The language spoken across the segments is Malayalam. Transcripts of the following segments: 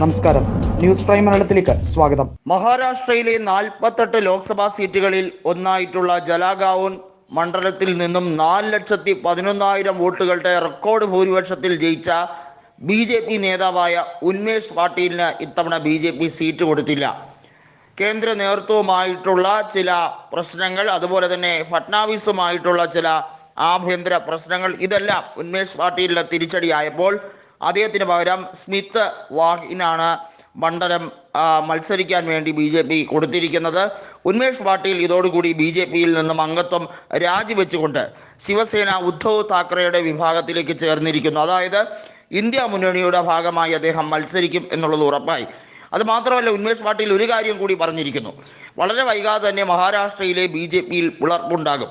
നമസ്കാരം. ന്യൂസ് പ്രൈം മലയാളത്തിലേക്ക് സ്വാഗതം. മഹാരാഷ്ട്രയിലെ നാൽപ്പത്തെട്ട് ലോക്സഭാ സീറ്റുകളിൽ ഒന്നായിട്ടുള്ള ജലാഗാവുൻ മണ്ഡലത്തിൽ നിന്നും നാല് ലക്ഷത്തി പതിനൊന്നായിരം വോട്ടുകളുടെ റെക്കോർഡ് ഭൂരിപക്ഷത്തിൽ ജയിച്ച ബി ജെ പി നേതാവായ ഉന്മേഷ് പാട്ടീലിന് ഇത്തവണ ബി ജെ പി സീറ്റ് കൊടുത്തില്ല. കേന്ദ്ര നേതൃത്വവുമായിട്ടുള്ള ചില പ്രശ്നങ്ങൾ അതുപോലെ തന്നെ ഫട്നാവിസുമായിട്ടുള്ള ചില ആഭ്യന്തര പ്രശ്നങ്ങൾ ഇതെല്ലാം ഉന്മേഷ് പാട്ടീലിന് തിരിച്ചടിയായപ്പോൾ അദ്ദേഹത്തിന് പകരം സ്മിത്ത് വാഹിനാണ് മണ്ഡലം മത്സരിക്കാൻ വേണ്ടി ബി ജെ പി കൊടുത്തിരിക്കുന്നത്. ഉന്മേഷ് പാട്ടീൽ ഇതോടുകൂടി ബി ജെ പിയിൽ നിന്നും അംഗത്വം രാജിവെച്ചുകൊണ്ട് ശിവസേന ഉദ്ധവ് താക്കറെയുടെ വിഭാഗത്തിലേക്ക് ചേർന്നിരിക്കുന്നു. അതായത് ഇന്ത്യ മുന്നണിയുടെ ഭാഗമായി അദ്ദേഹം മത്സരിക്കും എന്നുള്ളത് ഉറപ്പായി. അത് മാത്രമല്ല ഉന്മേഷ് പാട്ടീൽ ഒരു കാര്യം കൂടി പറഞ്ഞിരിക്കുന്നു. വളരെ വൈകാതെ തന്നെ മഹാരാഷ്ട്രയിലെ ബി ജെ പിയിൽ പിളർപ്പുണ്ടാകും.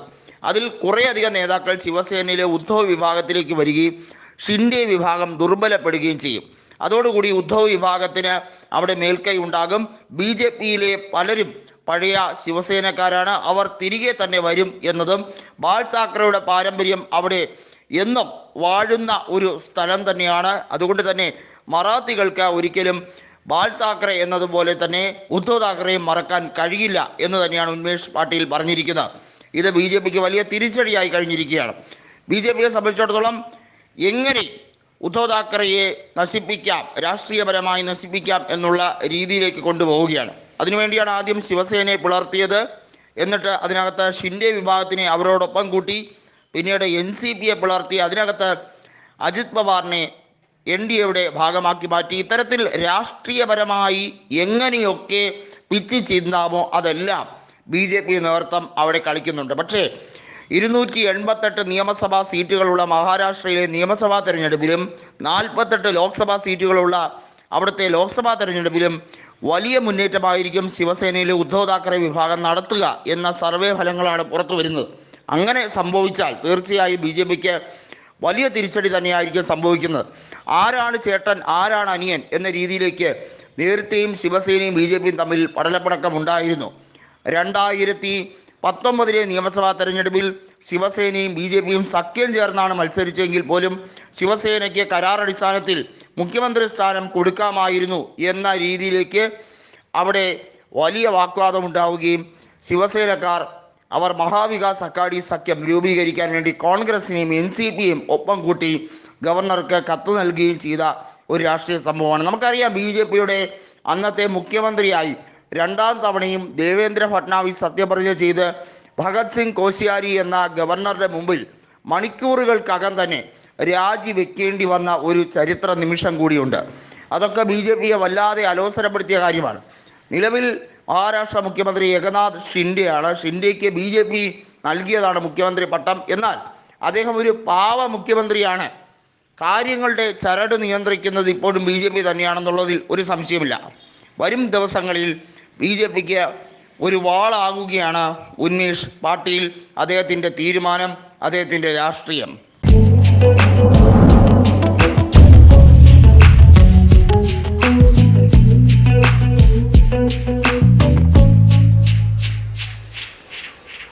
അതിൽ കുറേയധികം നേതാക്കൾ ശിവസേനയിലെ ഉദ്ധവ് വിഭാഗത്തിലേക്ക് വരികയും ഷിൻഡെ വിഭാഗം ദുർബലപ്പെടുകയും ചെയ്യും. അതോടുകൂടി ഉദ്ധവ് വിഭാഗത്തിന് അവിടെ മേൽക്കൈ ഉണ്ടാകും. ബി ജെ പിയിലെ പലരും പഴയ ശിവസേനക്കാരാണ്. അവർ തിരികെ തന്നെ വരും എന്നതും ബാൽ താക്കറയുടെ പാരമ്പര്യം അവിടെ എന്നും വാഴുന്ന ഒരു സ്ഥലം തന്നെയാണ്. അതുകൊണ്ട് തന്നെ മറാത്തികൾക്ക് ഒരിക്കലും ബാൽ താക്കറെ എന്നതുപോലെ തന്നെ ഉദ്ധവ് താക്കറെയും മറക്കാൻ കഴിയില്ല എന്ന് തന്നെയാണ് ഉന്മേഷ് പാട്ടീൽ പറഞ്ഞിരിക്കുന്നത്. ഇത് ബി ജെ പിക്ക് വലിയ തിരിച്ചടിയായി കഴിഞ്ഞിരിക്കുകയാണ്. ബി ജെ പിയെ സംബന്ധിച്ചിടത്തോളം എങ്ങനെ ഉദ്ധവ് താക്കറെയെ നശിപ്പിക്കാം രാഷ്ട്രീയപരമായി നശിപ്പിക്കാം എന്നുള്ള രീതിയിലേക്ക് കൊണ്ടുപോവുകയാണ്. അതിനുവേണ്ടിയാണ് ആദ്യം ശിവസേനയെ പിളർത്തിയത് എന്നിട്ട് അതിനകത്ത് ഷിൻഡെ വിഭാഗത്തിനെ അവരോടൊപ്പം കൂട്ടി പിന്നീട് എൻ സി പിയെ പിളർത്തി അതിനകത്ത് അജിത് പവാറിനെ എൻ ഡി എയുടെ ഭാഗമാക്കി മാറ്റി. ഇത്തരത്തിൽ രാഷ്ട്രീയപരമായി എങ്ങനെയൊക്കെ പിച്ച് ചിന്താമോ അതെല്ലാം ബി ജെ പി നേതൃത്വം അവിടെ കളിക്കുന്നുണ്ട്. പക്ഷേ ഇരുന്നൂറ്റി എൺപത്തെട്ട് നിയമസഭാ സീറ്റുകളുള്ള മഹാരാഷ്ട്രയിലെ നിയമസഭാ തെരഞ്ഞെടുപ്പിലും നാൽപ്പത്തെട്ട് ലോക്സഭാ സീറ്റുകളുള്ള അവിടുത്തെ ലോക്സഭാ തെരഞ്ഞെടുപ്പിലും വലിയ മുന്നേറ്റമായിരിക്കും ശിവസേനയിലെ ഉദ്ധവ് താക്കറെ വിഭാഗം നടത്തുക എന്ന സർവേ ഫലങ്ങളാണ് പുറത്തു വരുന്നത്. അങ്ങനെ സംഭവിച്ചാൽ തീർച്ചയായും ബി ജെ പിക്ക് വലിയ തിരിച്ചടി തന്നെയായിരിക്കും സംഭവിക്കുന്നത്. ആരാണ് ചേട്ടൻ ആരാണ് അനിയൻ എന്ന രീതിയിലേക്ക് നേരത്തെയും ശിവസേനയും ബി ജെ പിയും തമ്മിൽ പടലപ്പടക്കം ഉണ്ടായിരുന്നു. രണ്ടായിരത്തി പത്തൊമ്പതിലെ നിയമസഭാ തെരഞ്ഞെടുപ്പിൽ ശിവസേനയും ബി ജെ പിയും സഖ്യം ചേർന്നാണ് മത്സരിച്ചെങ്കിൽ പോലും ശിവസേനയ്ക്ക് കരാറടിസ്ഥാനത്തിൽ മുഖ്യമന്ത്രി സ്ഥാനം കൊടുക്കാമായിരുന്നു എന്ന രീതിയിലേക്ക് അവിടെ വലിയ വാഗ്വാദം ഉണ്ടാവുകയും ശിവസേനക്കാർ അവർ മഹാവികാസ് അക്കാഡി സഖ്യം രൂപീകരിക്കാൻ വേണ്ടി കോൺഗ്രസിനെയും എൻ സി പിയും ഒപ്പം കൂട്ടി ഗവർണർക്ക് കത്ത് നൽകുകയും ചെയ്ത ഒരു രാഷ്ട്രീയ സംഭവമാണ്. നമുക്കറിയാം ബി ജെ പിയുടെ അന്നത്തെ മുഖ്യമന്ത്രിയായി രണ്ടാം തവണയും ദേവേന്ദ്ര ഫട്നാവിസ് സത്യപ്രതിജ്ഞ ചെയ്ത് ഭഗത് സിംഗ് കോശിയാരി എന്ന ഗവർണറുടെ മുമ്പിൽ മണിക്കൂറുകൾക്കകം തന്നെ രാജിവെക്കേണ്ടി വന്ന ഒരു ചരിത്ര നിമിഷം കൂടിയുണ്ട്. അതൊക്കെ ബി ജെ പിയെ വല്ലാതെ അലോസരപ്പെടുത്തിയ കാര്യമാണ്. നിലവിൽ മഹാരാഷ്ട്ര മുഖ്യമന്ത്രി ഏകനാഥ് ഷിൻഡെയാണ്. ഷിൻഡെയ്ക്ക് ബി ജെ പി നൽകിയതാണ് മുഖ്യമന്ത്രി പട്ടം. എന്നാൽ അദ്ദേഹം ഒരു പാവ മുഖ്യമന്ത്രിയാണ്. കാര്യങ്ങളുടെ ചരട് നിയന്ത്രിക്കുന്നത് ഇപ്പോഴും ബി ജെ പി തന്നെയാണെന്നുള്ളതിൽ ഒരു സംശയമില്ല. വരും ദിവസങ്ങളിൽ ബി ജെ പിക്ക് ഒരു വാളാകുകയാണ് ഉന്മേഷ് പാട്ടീൽ. അദ്ദേഹത്തിന്റെ തീരുമാനം അദ്ദേഹത്തിന്റെ രാഷ്ട്രീയം.